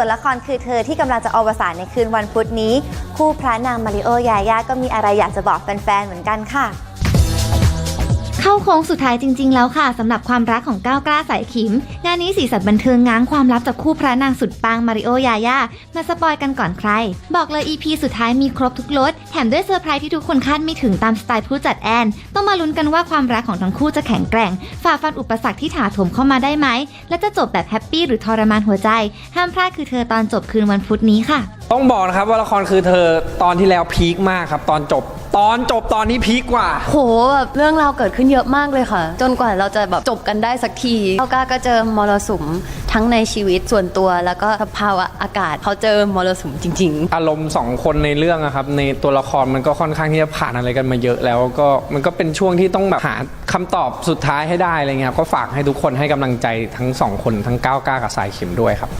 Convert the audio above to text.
ส่วนละครคือเธอที่กำลังจะอวสานในคืนวันพุธนี้ คู่พระนางมาริโอยาย่าก็มีอะไรอยากจะบอกแฟนๆเหมือนกันค่ะ เข้าโค้งสุดท้ายจริง ๆ แล้วค่ะสำหรับความรักของก้าวกล้าสายขิม งานนี้สีสันบันเทิงง้างความลับจากคู่พระนางสุดปังมาริโอยาย่ามาสปอยกันก่อนใคร บอกเลย EP สุดท้ายมีครบทุกรสแถมด้วยเซอร์ไพรส์ที่ทุกคนคาดไม่ถึงตามสไตล์ผู้จัดแอน ต้องมาลุ้นกันว่าความรักของทั้งคู่จะแข็งแกร่ง ฝ่าฟันอุปสรรคที่ถาโถมเข้ามาได้ไหมและจะจบแบบแฮปปี้หรือทรมานหัวใจ ห้ามพลาดคือเธอตอนจบคืนวันพุธนี้ค่ะ ต้องบอกนะครับว่าละครคือเธอตอนที่แล้วพีคมากครับ ตอนจบ ตอนจบตอนนี้พีคกว่า โหแบบเรื่องราวเกิดขึ้นเยอะมากเลยค่ะ จนกว่าเราจะแบบจบกันได้สักทีเขาก้าก็เจอมรสุมทั้งในชีวิตส่วนตัวแล้วก็สภาวะอากาศเขาเจอมรสุมจริง ๆ อารมณ์สองคนในเรื่องอะครับ ในตัวละครมันก็ค่อนข้างที่จะผ่านอะไรกันมาเยอะแล้วก็มันก็เป็นช่วงที่ต้องแบบหาคำตอบสุดท้ายให้ได้อะไรเงี้ยครับก็ฝากให้ทุกคนให้กำลังใจทั้งสองคนทั้งก้าวกล้ากับสายเข็มด้วยครับ